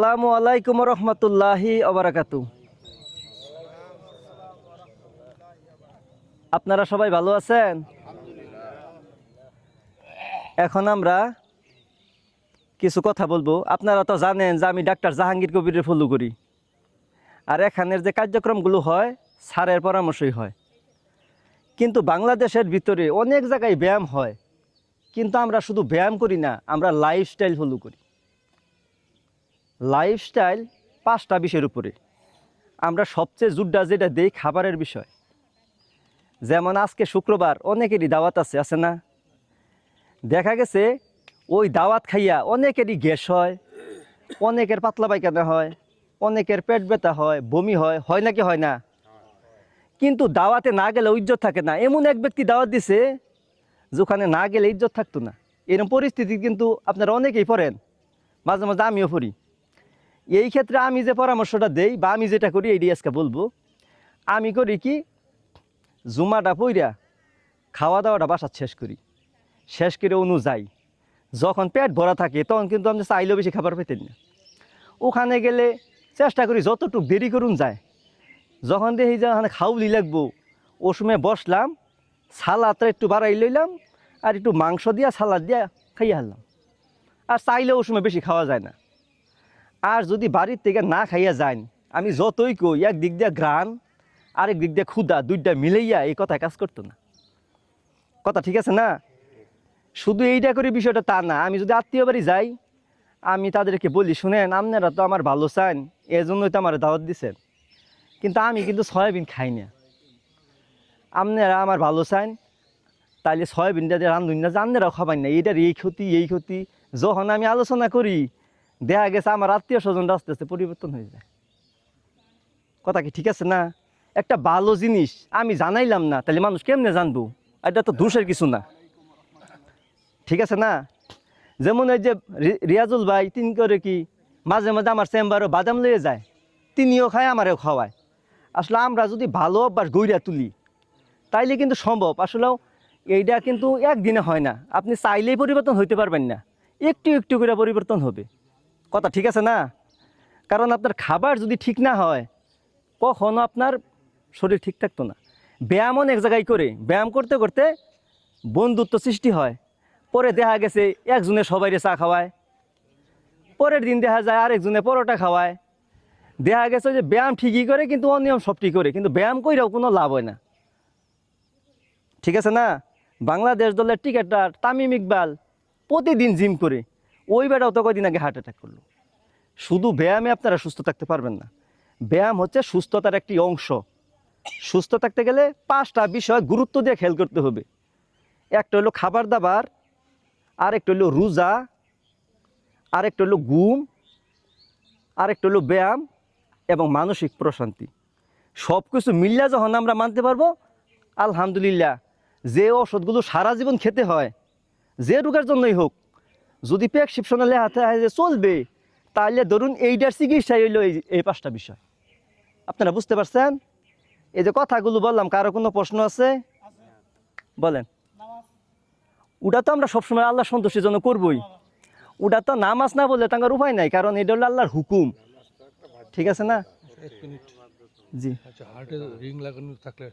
আসসালামু আলাইকুম রহমতুল্লাহি অবরাকাতু আপনারা সবাই ভালো আছেন? এখন আমরা কিছু কথা বলব। আপনারা তো জানেন যে আমি ডাক্তার জাহাঙ্গীর কবিরের ফলো করি। আর এখানের যে কার্যক্রমগুলো হয় স্যারের পরামর্শই হয়। কিন্তু বাংলাদেশের ভিতরে অনেক জায়গায় ব্যায়াম হয়। কিন্তু আমরা শুধু ব্যায়াম করি না আমরা লাইফস্টাইল ফলো করি। লাইফস্টাইল পাঁচটা বিষয়ের উপরে। আমরা সবচেয়ে জুড্ডা যেটা দেই খাবারের বিষয়। যেমন আজকে শুক্রবার অনেকেরই দাওয়াত আছে আছে না? দেখা গেছে ওই দাওয়াত খাইয়া অনেকেরই গ্যাস হয়, অনেকের পাতলা পায়খানা হয়, অনেকের পেট ব্যথা হয়, বমি হয় হয় নাকি হয় না? কিন্তু দাওয়াতে না গেলে ইজ্জত থাকে না। এমন এক ব্যক্তি দাওয়াত দিছে যেখানে না গেলে ইজ্জত থাকতো না। এরকম পরিস্থিতি কিন্তু আপনারা অনেকেই পড়েন। মাঝে মাঝে আমিও পড়ি। এই ক্ষেত্রে আমি যে পরামর্শটা দেই বা আমি যেটা করি এইটি আজকে বলব, আমি করি কি জুমাটা পইরা খাওয়া দাওয়াটা বাসার শেষ করি। শেষ করে অনুযায়ী যখন পেট ভরা থাকে, তখন কিন্তু আমি চাইলেও বেশি খাবার পেতেন না। ওখানে গেলে চেষ্টা করি যতটুকু দেরি করুন যায়। যখন দেখি যে ওখানে খাউলি লাগবো ও সময় বসলাম, সালাদটা একটু বাড়াই লইলাম আর একটু মাংস দিয়া, সালাদ দিয়া খাইয়া হারলাম। আর চাইলেও ও সময় বেশি খাওয়া যায় না। আর যদি বাড়ির থেকে না খাইয়া যান, আমি যতই কই, এক দিক দিয়ে গ্রান আরেক দিক দিয়ে ক্ষুদা দুইটা মিলাইয়া এই কথায় কাজ করতো না। কথা ঠিক আছে না? শুধু এইটা করে বিষয়টা তা না, আমি যদি আত্মীয় বাড়ি যাই, আমি তাদেরকে বলি, শুনেন, আপনারা তো আমার ভালো চান, এজন্যই তো আমার দাওয়াত দিছেন। কিন্তু আমি কিন্তু সয়াবিন খাই না। আপনারা আমার ভালো চান তাহলে সয়াবিনটা রান্ধুন না যে আপনারাও খাবেন না এইটার এই ক্ষতি এই ক্ষতি। যখন আমি আলোচনা করি দেখা গেছে, আমার আত্মীয় স্বজনরা আস্তে আস্তে পরিবর্তন হয়ে যায়। কথা কি ঠিক আছে না? একটা ভালো জিনিস আমি জানাইলাম না, তাহলে মানুষ কেমনে জানব? এটা তো দোষের কিছু না। ঠিক আছে না? যেমন এই যে রিয়াজুল ভাই, তিনি করে কি, মাঝে মাঝে আমার চেম্বারও বাদাম লয়ে যায়, তিনিও খায়, আমারও খাওয়ায়। আসলে আমরা যদি ভালো অভ্যাস গইরা তুলি, তাইলে কিন্তু সম্ভব। আসলেও এইটা কিন্তু একদিনে হয় না। আপনি চাইলেই পরিবর্তন হইতে পারবেন না। একটু একটু করে পরিবর্তন হবে। কথা ঠিক আছে না? কারণ আপনার খাবার যদি ঠিক না হয়, কখনো আপনার শরীর ঠিক থাকতো না। ব্যায়াম অনেক জায়গায় করে, ব্যায়াম করতে করতে বন্ধুত্ব সৃষ্টি হয়। পরে দেখা গেছে একজনে সবাইরে চা খাওয়ায়, পরের দিন দেখা যায় আরেকজনে পরোটা খাওয়ায়। দেখা গেছে যে ব্যায়াম ঠিকই করে, কিন্তু অনিয়ম সবটি করে, কিন্তু ব্যায়াম করেও কোনো লাভ হয় না। ঠিক আছে না? বাংলাদেশ দলের টিকেটার তামিম ইকবাল প্রতিদিন জিম করে। ওই বেটাও তো কদিন আগে হার্ট অ্যাটাক করল। শুধু ব্যায়ামে আপনারা সুস্থ থাকতে পারবেন না। ব্যায়াম হচ্ছে সুস্থতার একটি অংশ। সুস্থ থাকতে গেলে পাঁচটা বিষয় গুরুত্ব দিয়ে খেয়াল করতে হবে। একটা হলো খাবার দাবার, আরেকটা হলো রোজা, আরেকটা হলো ঘুম, আরেকটা হলো ব্যায়াম এবং মানসিক প্রশান্তি। সব কিছু মিল্লা যখন আমরা মানতে পারব, আলহামদুলিল্লাহ, যে ওষুধগুলো সারা জীবন খেতে হয়, যে রোগের জন্যই হোক যদি প্রেসক্রিপশনে লেখা থাকে যে চলবে তাহলে ধরুন এইটার চিকিৎসাই হইল এই এই পাঁচটা বিষয়। আপনারা বুঝতে পারছেন? এই যে কথাগুলো বললাম কারও কোনো প্রশ্ন আছে? বলেন। ওটা তো আমরা সবসময় আল্লাহ সন্তোষের জন্য করবই। ওটা তো নামাজ না বললে তাঙ্গার উপায় নাই কারণ এটা হলো আল্লাহর হুকুম। ঠিক আছে না? জি। আচ্ছা হার্টে রিং লাগানো থাকলে